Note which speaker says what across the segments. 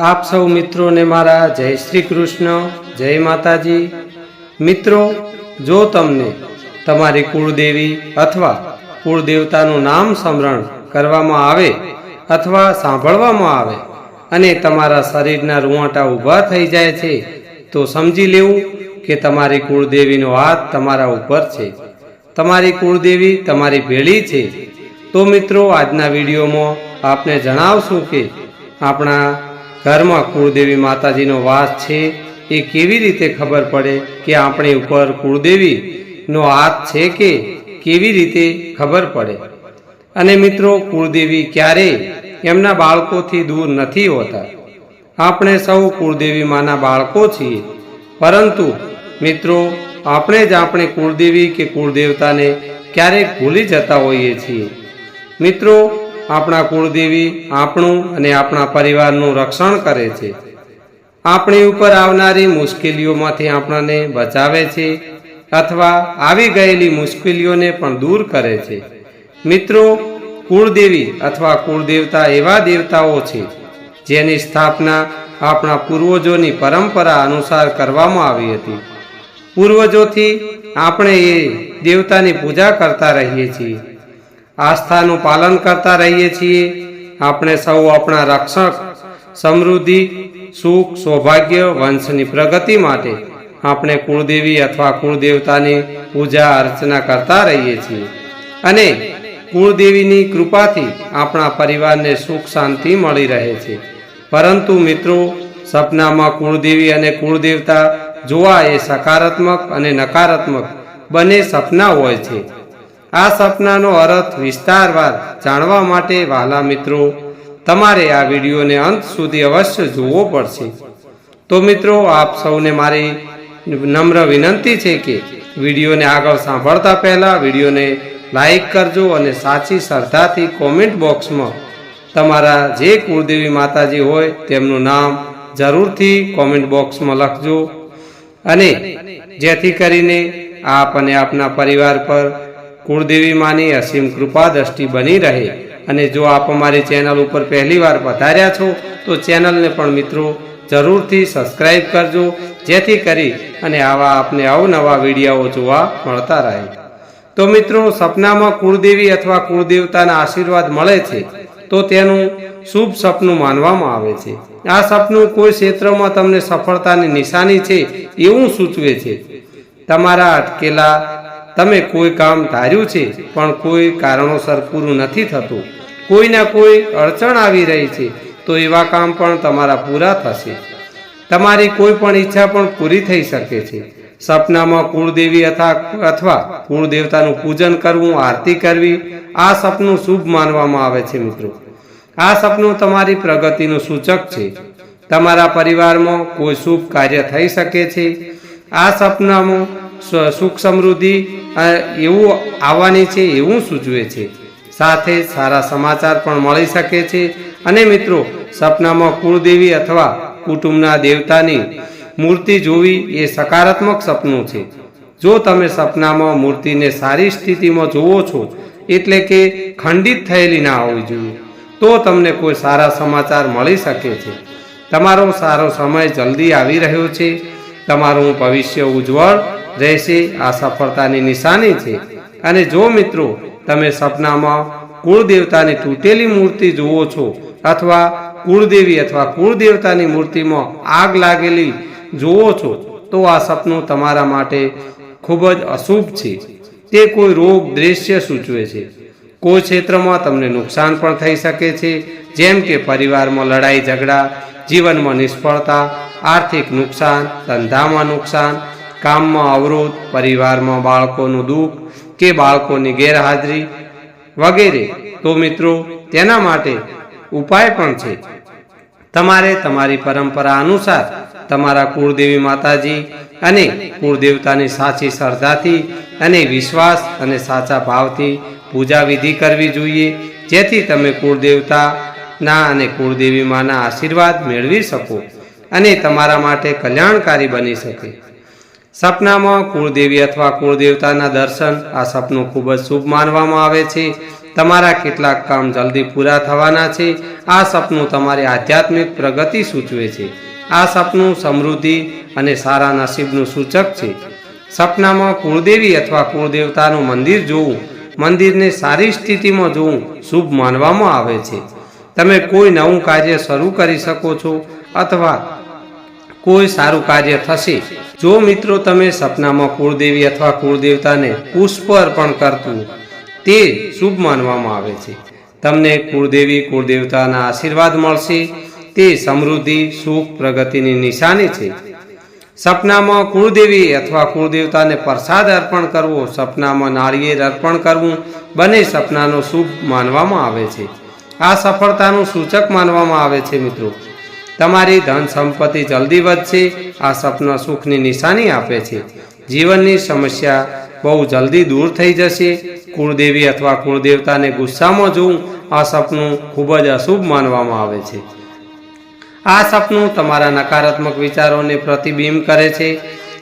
Speaker 1: આપ સૌ મિત્રોને મારા જય શ્રી કૃષ્ણ, જય માતાજી. મિત્રો, જો તમને તમારી કુળદેવી અથવા કુળદેવતાનું નામ સ્મરણ કરવામાં આવે અથવા સાંભળવામાં આવે અને તમારા શરીરના રૂવાટા ઊભા થઈ જાય છે, તો સમજી લેવું કે તમારી કુળદેવીનો હાથ તમારા ઉપર છે. તમારી કુળદેવી તમારી ભેળી છે. તો મિત્રો, આજના વિડીયોમાં આપને જણાવશું કે આપણા ઘરમાં કુળદેવી માતાજીનો વાસ છે, એ કેવી રીતે ખબર પડે કે આપણી ઉપર કુળદેવીનો હાથ છે કે કેવી રીતે ખબર પડે? અને મિત્રો, કુળદેવી ક્યારેય એમના બાળકોથી દૂર નથી હોતા? આપણે સૌ કુળદેવી માના બાળકો છીએ. પરંતુ, મિત્રો, આપણે જ આપણે કુળદેવી કે કુળદેવતાને ક્યારેક ભૂલી જતા હોઈએ છીએ. મિત્રો આપણા કુળદેવી, આપણું અને આપણા પરિવારનું રક્ષણ કરે છે. આપણી ઉપર આવનારી મુશ્કેલીઓમાંથી આપણને બચાવે છે અથવા આવી ગયેલી મુશ્કેલીઓને પણ દૂર કરે છે. મિત્રો, કુળદેવી અથવા કુળદેવતા એવા દેવતાઓ છે જેની સ્થાપના આપણા પૂર્વજોની પરંપરા અનુસાર કરવામાં આવી હતી. પૂર્વજોથી આપણે એ દેવતાની પૂજા કરતા રહીએ છીએ. આસ્થાનું પાલન કરતા રહીએ છીએ. આપણે સૌ આપણા રક્ષક, સમૃદ્ધિ, સુખ, સૌભાગ્ય, વંશની પ્રગતિ માટે આપણે કુળદેવી અથવા કુળદેવતાની પૂજા અર્ચના કરતા રહીએ છીએ. અને કુળદેવીની કૃપાથી આપણા પરિવારને સુખ શાંતિ મળી રહે છે. પરંતુ મિત્રો, સપનામાં કુળદેવી અને કુળદેવતા જોવા એ સકારાત્મક અને નકારાત્મક બંને સપના હોય છે. આ સપનાનો અર્થ વિસ્તારવાર જાણવા માટે વાલા મિત્રો, તમારે આ વિડીયોને અંત સુધી અવશ્ય જોવો પડશે. તો મિત્રો, આપ સૌને મારી નમ્ર વિનંતી છે કે વિડીયોને આગળ સાંભળતા પહેલા વિડીયોને લાઈક કરજો અને સાચી શ્રદ્ધાથી કોમેન્ટ બોક્સમાં તમારા જે કુળદેવી માતાજી હોય તેમનું નામ જરૂરથી કોમેન્ટ બોક્સમાં લખજો. અને જેથી કરીને આપ અને આપના પરિવાર પર કુળદેવી માની અસીમ કૃપા દ્રષ્ટિ બની રહે. અને જો આપ અમારી ચેનલ ઉપર પહેલીવાર પધાર્યા છો, તો ચેનલને પણ મિત્રો જરૂરથી સબસ્ક્રાઈબ કરજો, જેથી કરી અને આવા આપને અવનવા વિડીયાઓ જોવા મળતા રહે. તો મિત્રો, સપનામાં કુળદેવી અથવા કુળદેવતાના આશીર્વાદ મળે છે, તો તેનું શુભ સપનું માનવામાં આવે છે. આ સપનું કોઈ ક્ષેત્રમાં તમને સફળતાની નિશાની છે, એવું સૂચવે છે. તમારા અટકેલા તમે કોઈ કામ ધાર્યું છે, પણ કોઈ કારણોસર પૂરું નથી થતું. કોઈના કોઈ અડચણ આવી રહી છે, તો એવા કામ પણ તમારા પૂરા થશે. તમારી કોઈ પણ ઈચ્છા પણ પૂરી થઈ શકે છે. સપનામાં કુળદેવી અથવા કુળદેવતાનું પૂજન કરવું, આરતી કરવી, આ સપનું શુભ માનવામાં આવે છે મિત્રો. આ સપનું તમારી પ્રગતિનું સૂચક છે. તમારા પરિવારમાં કોઈ શુભ કાર્ય થઈ શકે છે. આ સપનામાં સુખ સમૃદ્ધિ એવું આવવાની છે, એવું સૂચવે છે. સાથે સારા સમાચાર પણ મળી શકે છે. અને મિત્રો, સપનામાં કુળદેવી અથવા કુટુંબના દેવતાની મૂર્તિ જોવી એ સકારાત્મક સપનું છે. જો તમે સપનામાં મૂર્તિને સારી સ્થિતિમાં જુઓ છો, એટલે કે ખંડિત થયેલી ના હોવી જોઈએ, તો તમને કોઈ સારા સમાચાર મળી શકે છે. તમારો સારો સમય જલ્દી આવી રહ્યો છે. તમારું ભવિષ્ય ઉજ્જવળ રહેશે, આ સફળતાની નિશાની છે. અને જો મિત્રો, તમે સપનામાં કુળદેવતાની તૂટેલી મૂર્તિ જુઓ છો, અથવા કુળદેવી અથવા કુળદેવતાની મૂર્તિમાં આગ લાગેલી જુઓ છો, તો આ સપનું તમારા માટે ખૂબ જ અશુભ છે. તે કોઈ રોગ દ્રશ્ય સૂચવે છે. કોઈ ક્ષેત્રમાં તમને નુકસાન પણ થઈ શકે છે, જેમ કે પરિવારમાં લડાઈ ઝઘડા જીવનમાં નિષ્ફળતા, આર્થિક નુકસાન, ધંધામાં નુકસાન કામમાં અવરોધ, પરિવારમાં બાળકોનું દુઃખ કે બાળકોની ગેરહાજરી વગેરે. તો મિત્રો, તેના માટે ઉપાય પણ છે. તમારે તમારી પરંપરા અનુસાર તમારા કુળદેવી માતાજી અને કુળદેવતાની સાચી શ્રદ્ધાથી અને વિશ્વાસ અને સાચા ભાવથી પૂજા વિધિ કરવી જોઈએ, જેથી તમે કુળદેવતાના અને કુળદેવી માના આશીર્વાદ મેળવી શકો અને તમારા માટે કલ્યાણકારી બની શકે. સપનામાં કુળદેવી અથવા કુળદેવતાના દર્શન આ સપનું ખૂબ જ શુભ માનવામાં આવે છે. તમારા કેટલાક કામ જલ્દી પૂરા થવાના છે. આ સપનું તમારી આધ્યાત્મિક પ્રગતિ સૂચવે છે. આ સપનું સમૃદ્ધિ અને સારા નસીબનું સૂચક છે. સપનામાં કુળદેવી અથવા કુળદેવતાનું મંદિર જોવું, મંદિરને સારી સ્થિતિમાં જોવું શુભ માનવામાં આવે છે. તમે કોઈ નવું કાર્ય શરૂ કરી શકો છો અથવા કોઈ સારું કાર્ય થશે. જો મિત્રો તમે સપનામાં કુળદેવી અથવા કુળદેવતાને પુષ્પ અર્પણ કરતું, તે શુભ માનવામાં આવે છે. તમને કુળદેવી, કુળદેવતાના આશીર્વાદ મળશે. તે સમૃદ્ધિ, સુખ, પ્રગતિની નિશાની છે. સપનામાં કુળદેવી અથવા કુળદેવતાને પ્રસાદ અર્પણ કરવો, સપનામાં નાળિયેર અર્પણ કરવું, બંને સપનાનો શુભ માનવામાં આવે છે. આ સફળતાનું સૂચક માનવામાં આવે છે મિત્રો. તમારી ધન સંપત્તિ જલ્દી વધશે, આ સપના સુખની નિશાની આપે છે. જીવનની સમસ્યા બહુ જલ્દી દૂર થઈ જશે. કુળદેવી અથવા કુળદેવતાને ગુસ્સામાં જોવું આ સપનું ખૂબ જ અશુભ માનવામાં આવે છે. આ સપનું તમારા નકારાત્મક વિચારોને પ્રતિબિંબ કરે છે.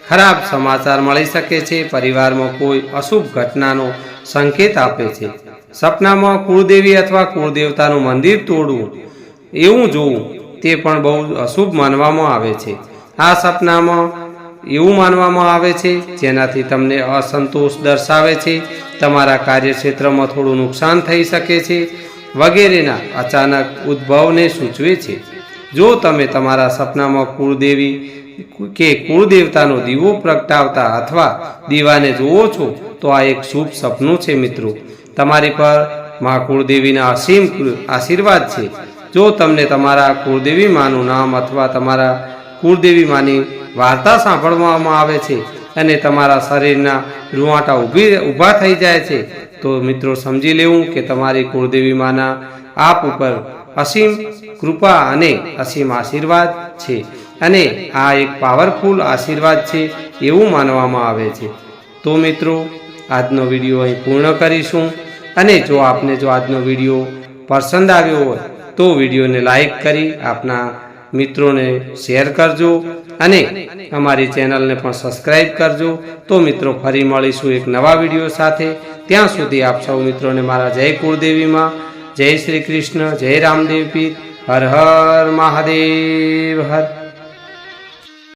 Speaker 1: ખરાબ સમાચાર મળી શકે છે. પરિવારમાં કોઈ અશુભ ઘટનાનો સંકેત આપે છે. સપનામાં કુળદેવી અથવા કુળદેવતાનું મંદિર તોડવું, એવું જોવું તે પણ બહુ અશુભ માનવામાં આવે છે. આ સપનામાં એવું માનવામાં આવે છે, જેનાથી તમને અસંતોષ દર્શાવે છે, તમારા કાર્યક્ષેત્રમાં થોડું નુકસાન થઈ શકે છે, વગેરેના અચાનક ઉદ્ભવને સૂચવે છે. જો તમે તમારા સપનામાં કુળદેવી કે કુળદેવતાનો દીવો પ્રગટાવતા અથવા દીવાને જુઓ છો, તો આ એક શુભ સપનું છે મિત્રો. તમારી પર મા કુળદેવીના અસીમ આશીર્વાદ છે. જો તમને તમારા કુળદેવી માનું નામ અથવા તમારા કુળદેવી માની વાર્તા સાંભળવામાં આવે છે અને તમારા શરીરના રૂવાટા ઊભી ઊભા થઈ જાય છે, તો મિત્રો સમજી લેવું કે તમારી કુળદેવી માના આપ ઉપર અસીમ કૃપા અને અસીમ આશીર્વાદ છે અને આ એક પાવરફુલ આશીર્વાદ છે એવું માનવામાં આવે છે. તો મિત્રો, આજનો વીડિયો અહીં પૂર્ણ કરીશું અને જો આપને જો આજનો વીડિયો પસંદ આવ્યો હોય તો વિડીયોને લાઈક કરી આપના મિત્રોને શેર કરજો અને અમારી ચેનલને પણ સબસ્ક્રાઈબ કરજો. તો મિત્રો, ફરી મળીશું એક નવા વીડિયો સાથે. ત્યાં સુધી આપ સૌ મિત્રોને મારા જય કુળદેવીમાં, જય શ્રી કૃષ્ણ, જય રામદેવ પીર. હર હર મહાદેવ, હર.